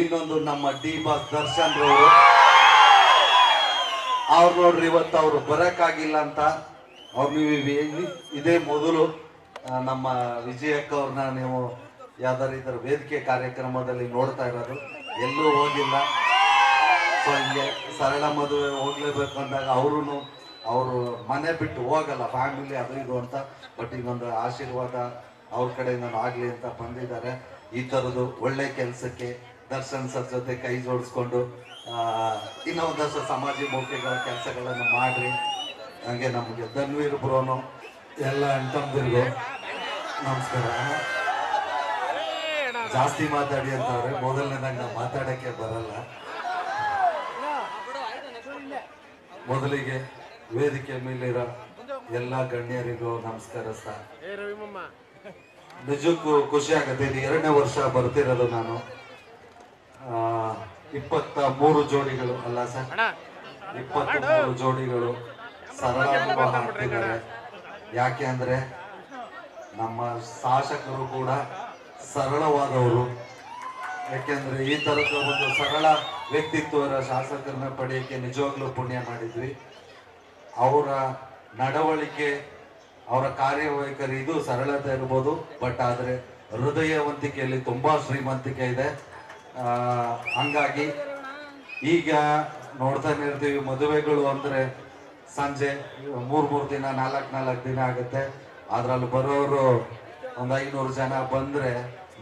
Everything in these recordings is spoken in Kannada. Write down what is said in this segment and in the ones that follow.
ಇನ್ನೊಂದು ನಮ್ಮ ಡಿ ಬಾಸ್ ದರ್ಶನ್ ರವರು ಅವ್ರು ನೋಡ್ರಿ ಇವತ್ತು ಅವ್ರು ಬರಕ್ಕಾಗಿಲ್ಲ ಅಂತ. ಅವ್ರು ಇದೇ ಮೊದಲು ನಮ್ಮ ವಿಜಯಕ್ಕ ಅವ್ರನ್ನ ನೀವು ಯಾವ್ದಾರು ಇದರ ವೇದಿಕೆ ಕಾರ್ಯಕ್ರಮದಲ್ಲಿ ನೋಡ್ತಾ ಇರೋದು. ಎಲ್ಲೂ ಹೋಗಿಲ್ಲ. ಸೊ ಹಿಂಗೆ ಸರಳ ಮದುವೆ ಹೋಗ್ಲೇಬೇಕು ಅಂದಾಗ ಅವರು ಅವರು ಮನೆ ಬಿಟ್ಟು ಹೋಗಲ್ಲ, ಫ್ಯಾಮಿಲಿ ಅದು ಇದು ಅಂತ. ಬಟ್ ಇನ್ನೊಂದು ಆಶೀರ್ವಾದ ಅವ್ರ ಕಡೆಯಿಂದ ಆಗ್ಲಿ ಅಂತ ಬಂದಿದ್ದಾರೆ. ಈ ಥರದ್ದು ಒಳ್ಳೆ ಕೆಲಸಕ್ಕೆ ದರ್ಶನ್ ಸರ್ ಜೊತೆ ಕೈ ಜೋಡಿಸ್ಕೊಂಡು ಇನ್ನೂ ಒಂದಷ್ಟು ಸಮಾಜಮುಖಿಗಳ ಕೆಲಸಗಳನ್ನು ಮಾಡಿರಿ. ಹಂಗೆ ನಮಗೆ ಧನ್ವೀರ್ ಬ್ರೋನು ಎಲ್ಲ ಅಣ್ತಂದಿರ್ಗು ನಮಸ್ಕಾರ. ಜಾಸ್ತಿ ಮಾತಾಡಿ ಅಂತವ್ರೆ ಮೊದಲನೇದಾಗ ನಾವು ಮಾತಾಡೋಕ್ಕೆ ಬರಲ್ಲ. ಮೊದಲಿಗೆ ವೇದಿಕೆ ಮೇಲಿರೋ ಎಲ್ಲ ಗಣ್ಯರಿಗೂ ನಮಸ್ಕಾರ ಸರ್. ನಿಜಕ್ಕೂ ಖುಷಿ ಆಗತ್ತೆ ಇದು ಎರಡನೇ ವರ್ಷ ಬರ್ತಿರೋದು ನಾನು. ಇಪ್ಪತ್ತ ಮೂರು ಜೋಡಿಗಳು ಅಲ್ಲ ಸರ್? ಇಪ್ಪತ್ತ ಮೂರು ಜೋಡಿಗಳು ಸರಳ ವಿವಾಹ ಆಗ್ತಿದ್ದಾರೆ ಯಾಕೆ ಅಂದ್ರೆ ನಮ್ಮ ಶಾಸಕರು ಕೂಡ ಸರಳವಾದವರು. ಯಾಕೆಂದ್ರೆ ಈ ತರದ ಒಂದು ಸರಳ ವ್ಯಕ್ತಿತ್ವರ ಶಾಸಕರನ್ನ ಪಡೆಯಕ್ಕೆ ನಿಜವಾಗ್ಲೂ ಪುಣ್ಯ ಮಾಡಿದ್ವಿ. ಅವರ ನಡವಳಿಕೆ ಅವರ ಕಾರ್ಯವೈಖರಿ ಇದು ಸರಳತೆ ಇರ್ಬೋದು. ಬಟ್ ಆದ್ರೆ ಹೃದಯವಂತಿಕೆಯಲ್ಲಿ ತುಂಬಾ ಶ್ರೀಮಂತಿಕೆ ಇದೆ. ಹಂಗಾಗಿ ಈಗ ನೋಡ್ತಾನೆ ಇರ್ತೀವಿ ಮದುವೆಗಳು ಅಂದ್ರೆ ಸಂಜೆ ಮೂರು ಮೂರು ದಿನ, ನಾಲ್ಕು ನಾಲ್ಕು ದಿನ ಆಗುತ್ತೆ. ಅದರಲ್ಲಿ ಬರೋರು ಒಂದು ಐನೂರು ಜನ ಬಂದ್ರೆ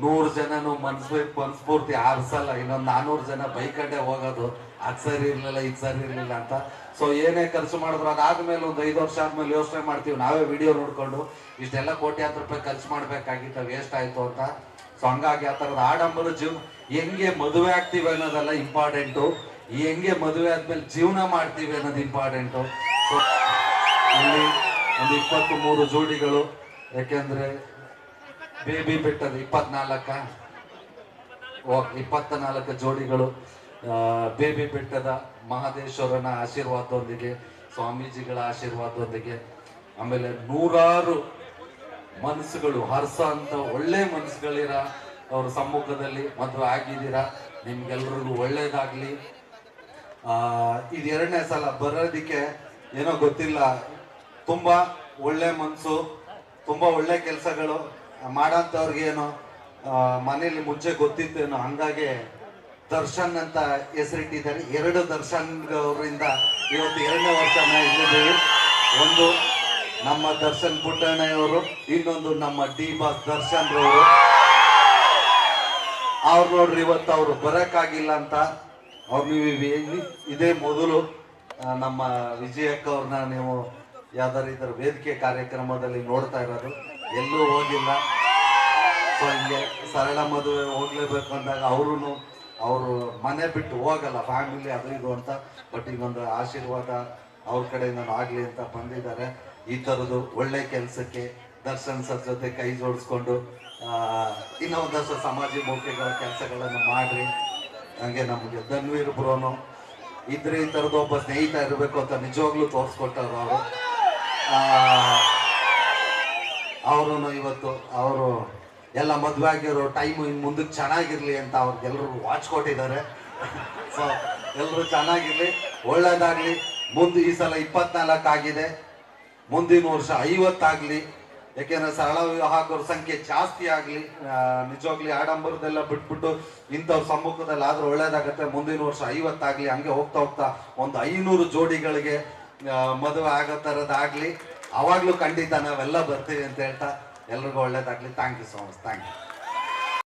ನೂರು ಜನನು ಮನ್ಸು ಮನ್ಸ್ಫೂರ್ತಿ ಆರ್ಸಲ್ಲ. ಇನ್ನೊಂದು ನಾನ್ನೂರು ಜನ ಬೈಕಂಡೆ ಹೋಗೋದು. ಅದು ಸರಿ ಇರಲಿಲ್ಲ, ಇದು ಸರಿ ಇರಲಿಲ್ಲ ಅಂತ. ಸೊ ಏನೇ ಖರ್ಚು ಮಾಡಿದ್ರು ಅದಾದ್ಮೇಲೆ ಒಂದು ಐದು ವರ್ಷ ಆದ್ಮೇಲೆ ಯೋಚನೆ ಮಾಡ್ತೀವಿ. ನಾವೇ ವಿಡಿಯೋ ನೋಡ್ಕೊಂಡು ಇಷ್ಟೆಲ್ಲ ಕೋಟ್ಯಾಂತರ ರೂಪಾಯಿ ಖರ್ಚು ಮಾಡಬೇಕಾಗಿತ್ತು ವೇಸ್ಟ್ ಆಯ್ತು ಅಂತ. ಸೊ ಹಂಗಾಗಿ ಆ ತರದ ಆಡಂಬರ ಜೀವ ಹೆಂಗೆ ಮದುವೆ ಆಗ್ತೀವಿ ಅನ್ನೋದೆಲ್ಲ ಇಂಪಾರ್ಟೆಂಟು ಹೆಂಗೆ ಮದುವೆ ಆದ್ಮೇಲೆ ಜೀವನ ಮಾಡ್ತೀವಿ ಅನ್ನೋದು ಇಂಪಾರ್ಟೆಂಟು ಸೊ ಇಲ್ಲಿ ಒಂದು ಇಪ್ಪತ್ತು ಮೂರು ಜೋಡಿಗಳು, ಯಾಕೆಂದ್ರೆ ಬೇಬಿ ಬೆಟ್ಟದ ಇಪ್ಪತ್ನಾಲ್ಕ ಇಪ್ಪತ್ತ ನಾಲ್ಕು ಜೋಡಿಗಳು ಬೇಬಿ ಬೆಟ್ಟದ ಮಹದೇಶ್ವರನ ಆಶೀರ್ವಾದದೊಂದಿಗೆ, ಸ್ವಾಮೀಜಿಗಳ ಆಶೀರ್ವಾದದೊಂದಿಗೆ, ಆಮೇಲೆ ನೂರಾರು ಮನಸ್ಸುಗಳು ಹರ್ಷ ಅಂತ ಒಳ್ಳೆ ಮನಸ್ಸುಗಳಿರ ಅವ್ರ ಸಮ್ಮುಖದಲ್ಲಿ ಮದುವೆ ಆಗಿದ್ದೀರಾ? ನಿಮ್ಗೆಲ್ರಿಗೂ ಒಳ್ಳೇದಾಗ್ಲಿ. ಆ ಇದು ಎರಡನೇ ಸಲ ಬರೋದಿಕ್ಕೆ ಏನೋ ಗೊತ್ತಿಲ್ಲ. ತುಂಬಾ ಒಳ್ಳೆ ಮನ್ಸು ತುಂಬಾ ಒಳ್ಳೆ ಕೆಲಸಗಳು ಆ, ಮನೇಲಿ ಮುಂಚೆ ಗೊತ್ತಿತ್ತೇನೋ ಹಂಗಾಗಿ ದರ್ಶನ್ ಅಂತ ಹೆಸರಿಟ್ಟಿದ್ದಾರೆ. ಎರಡು ದರ್ಶನ್ ಅವರಿಂದ ಇವತ್ತು ಎರಡನೇ ವರ್ಷ ಇಲ್ಲಿದ್ದೀವಿ ಒಂದು ನಮ್ಮ ದರ್ಶನ್ ಪುಟ್ಟಣ್ಣಯವರು, ಇನ್ನೊಂದು ನಮ್ಮ ಡಿ ಬಾಸ್ ದರ್ಶನ್ ರವರು ಅವ್ರು ನೋಡ್ರಿ ಇವತ್ತು ಅವರು ಬರೋಕ್ಕಾಗಿಲ್ಲ ಅಂತ. ಅವ್ರು ಇದೇ ಮೊದಲು ನಮ್ಮ ವಿಜಯಕ್ಕ ಅವ್ರನ್ನ ನೀವು ಯಾವ್ದಾರು ಇದರ ವೇದಿಕೆ ಕಾರ್ಯಕ್ರಮದಲ್ಲಿ ನೋಡ್ತಾ ಇರೋದು. ಎಲ್ಲೂ ಹೋಗಿಲ್ಲ. ಸೊ ಹಿಂಗೆ ಸರಳ ಮದುವೆ ಹೋಗ್ಲೇಬೇಕು ಅಂದಾಗ ಅವರು ಅವರು ಮನೆ ಬಿಟ್ಟು ಹೋಗಲ್ಲ ಫ್ಯಾಮಿಲಿ ಅದು ಇದು ಅಂತ. ಬಟ್ ಇನ್ನೊಂದು ಆಶೀರ್ವಾದ ಅವ್ರ ಕಡೆಯಿಂದ ಆಗಲಿ ಅಂತ ಬಂದಿದ್ದಾರೆ. ಈ ಥರದ್ದು ಒಳ್ಳೆ ಕೆಲಸಕ್ಕೆ ದರ್ಶನ್ ಸರ್ ಜೊತೆ ಕೈ ಜೋಡಿಸ್ಕೊಂಡು ಇನ್ನೊಂದಷ್ಟು ಇನ್ನೂ ಒಂದಷ್ಟು ಸಮಾಜಮುಖಿಗಳ ಕೆಲಸಗಳನ್ನು ಮಾಡ್ರಿ. ಹಂಗೆ ನಮಗೆ ಧನ್ವೀರ್ ಬ್ರೋನು ಇದ್ರೆ ಈ ಥರದ್ದು ಒಬ್ಬ ಸ್ನೇಹಿತ ಇರಬೇಕು ಅಂತ ನಿಜವಾಗ್ಲೂ ತೋರಿಸ್ಕೊಟ್ಟವ್ರು ಅವರು. ಅವರು ಇವತ್ತು ಅವರು ಎಲ್ಲ ಮದುವೆ ಆಗಿರೋ ಟೈಮು ಇನ್ನು ಮುಂದಕ್ಕೆ ಚೆನ್ನಾಗಿರಲಿ ಅಂತ ಅವ್ರಿಗೆಲ್ಲರೂ ವಾಚ್ ಕೊಟ್ಟಿದ್ದಾರೆ. ಸೊ ಎಲ್ಲರೂ ಚೆನ್ನಾಗಿರಲಿ, ಒಳ್ಳೇದಾಗ್ಲಿ. ಮುಂದೆ ಈ ಸಲ ಇಪ್ಪತ್ನಾಲ್ಕು ಆಗಿದೆ. ಮುಂದಿನ ವರ್ಷ ಐವತ್ತಾಗ್ಲಿ. ಯಾಕೆಂದ್ರೆ ಸರಳ ವಿವಾಹಕರ ಸಂಖ್ಯೆ ಜಾಸ್ತಿ ಆಗಲಿ ನಿಜವಾಗ್ಲಿ ಆಡಂಬರದೆಲ್ಲ ಬಿಟ್ಬಿಟ್ಟು ಇಂಥವ್ರ ಸಮ್ಮುಖದಲ್ಲಿ ಆದ್ರೂ ಒಳ್ಳೇದಾಗತ್ತೆ. ಮುಂದಿನ ವರ್ಷ ಐವತ್ತಾಗ್ಲಿ, ಹಂಗೆ ಹೋಗ್ತಾ ಹೋಗ್ತಾ ಒಂದು ಐನೂರು ಜೋಡಿಗಳಿಗೆ ಮದುವೆ ಆಗೋ ಥರದ್ದಾಗಲಿ, ಅವಾಗ್ಲೂ ಖಂಡಿತ ನಾವೆಲ್ಲ ಬರ್ತೀವಿ ಅಂತ ಹೇಳ್ತಾ, ಎಲ್ರಿಗೂ ಒಳ್ಳೇದಾಗ್ಲಿ. Thank you so much thank you